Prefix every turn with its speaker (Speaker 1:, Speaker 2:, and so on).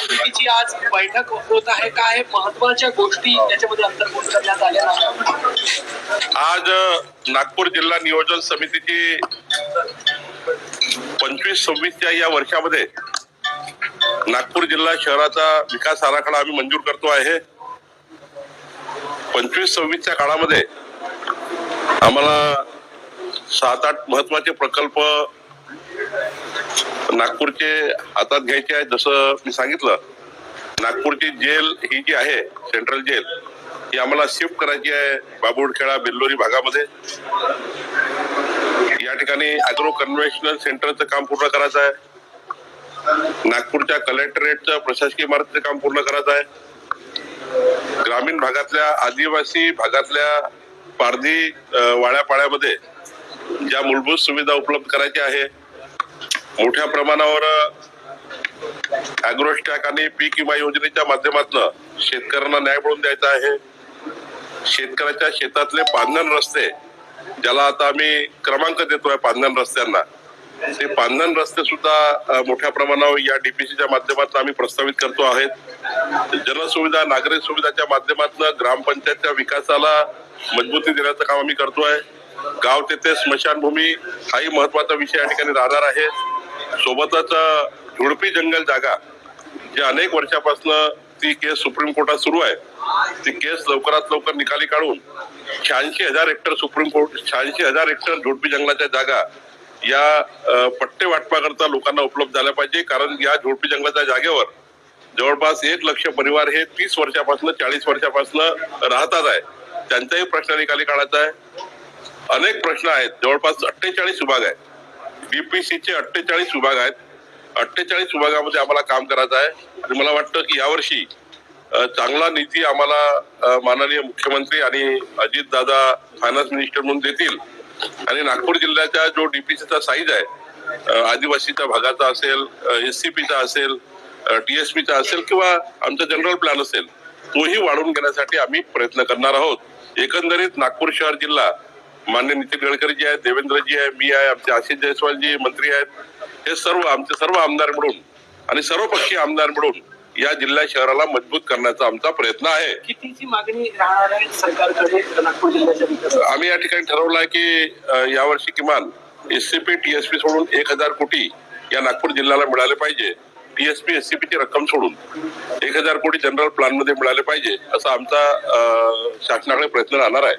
Speaker 1: समितीची आज बैठक होत आहे. काय महत्त्वाच्या गोष्टी त्याच्यामध्ये अंतर्भूत करण्यात आल्या?
Speaker 2: आज नागपूर जिल्हा नियोजन समितीची पंचवीस सव्वीसच्या या वर्षामध्ये नागपूर जिल्हा शहराचा विकास आराखडा आम्ही मंजूर करतो आहे. पंचवीस सव्वीसच्या काळामध्ये आम्हाला सात आठ महत्त्वाचे प्रकल्प नागपूरचे हातात घ्यायचे आहेत जसं मी सांगितलं नागपूरची जेल ही जी आहे सेंट्रल जेल ही आम्हाला शिफ्ट करायची आहे बाबुडखेडा बेल्लोरी भागामध्ये. या ठिकाणी अॅग्रो कन्व्हेन्शनल सेंटरचं काम पूर्ण करायचं आहे. नागपूरच्या कलेक्टरेटचं प्रशासकीय इमारतीचं काम पूर्ण करायचं आहे. ग्रामीण भागातल्या आदिवासी भागातल्या पारधी वाड्यापाड्यामध्ये ज्या मूलभूत सुविधा उपलब्ध करायच्या आहे मोठ्या प्रमाणावर अॅग्रोस्टॅक आणि पीक विमा योजनेच्या माध्यमातून शेतकऱ्यांना न्याय मिळवून द्यायचा आहे. शेतकऱ्याच्या शेतातले पांधन रस्ते ज्याला आता आम्ही क्रमांक देतोय पांधन रस्त्यांना ते पांधन रस्ते सुद्धा मोठ्या प्रमाणावर या डीपीसीच्या माध्यमातून आम्ही प्रस्तावित करतो आहेत. जनसुविधा नागरिक सुविधाच्या माध्यमातून ग्रामपंचायतच्या विकासाला मजबूती देण्याचं काम आम्ही करतोय. गाव तेथे स्मशानभूमी हाही महत्त्वाचा विषय या ठिकाणी राहणार आहे. सोबतच झुडपी जंगल जागा जी अनेक वर्षापासून ती केस सुप्रीम कोर्टात सुरू आहे. ती केस लवकरात लवकर निकाली काढून शहाऐंशी हजार हेक्टर सुप्रीम कोर्ट शहाऐंशी हजार हेक्टर झोडपी जंगलाच्या जागा या पट्टे वाटपाकरता लोकांना उपलब्ध झाल्या पाहिजे. कारण या झोडपी जंगलाच्या जागेवर जवळपास एक लक्ष परिवार हे तीस वर्षापासून चाळीस वर्षापासून राहतात आहे. त्यांचाही प्रश्न निकाली काढायचा आहे. अनेक प्रश्न आहेत. जवळपास अठ्ठेचाळीस विभाग आहेत. डीपीसीचे अठ्ठेचाळीस विभाग आहेत. अठ्ठेचाळीस विभागामध्ये आम्हाला काम करायचं आहे. आणि मला वाटतं की यावर्षी चांगला निधी आम्हाला माननीय मुख्यमंत्री आणि अजित दादा फायनान्स मिनिस्टर म्हणून देतील. आणि नागपूर जिल्ह्याचा जो डीपीसीचा साईज आहे आदिवासीच्या भागाचा असेल एससीपीचा असेल टीएसपीचा असेल किंवा आमचा जनरल प्लॅन असेल तोही वाढवून घेण्यासाठी आम्ही प्रयत्न करणार आहोत. एकंदरीत नागपूर शहर जिल्हा मान्य नितीन गडकरीजी आहेत देवेंद्रजी आहे मी आहे आमचे आशिष जयस्वालजी मंत्री आहेत. हे सर्व आमचे सर्व आमदार मिळून आणि सर्व पक्षीय आमदार मिळून या जिल्हा शहराला मजबूत करण्याचा आमचा प्रयत्न आहे.
Speaker 1: मागणी राहणार आहे सरकारकडे
Speaker 2: आम्ही या ठिकाणी ठरवलं आहे की यावर्षी किमान एससीपी टीएसपी सोडून एक हजार कोटी या नागपूर जिल्ह्याला मिळाले पाहिजे. टीएसपी एससीपी ची रक्कम सोडून एक हजार कोटी जनरल प्लॅनमध्ये मिळाले पाहिजे असा आमचा शासनाकडे प्रयत्न राहणार आहे.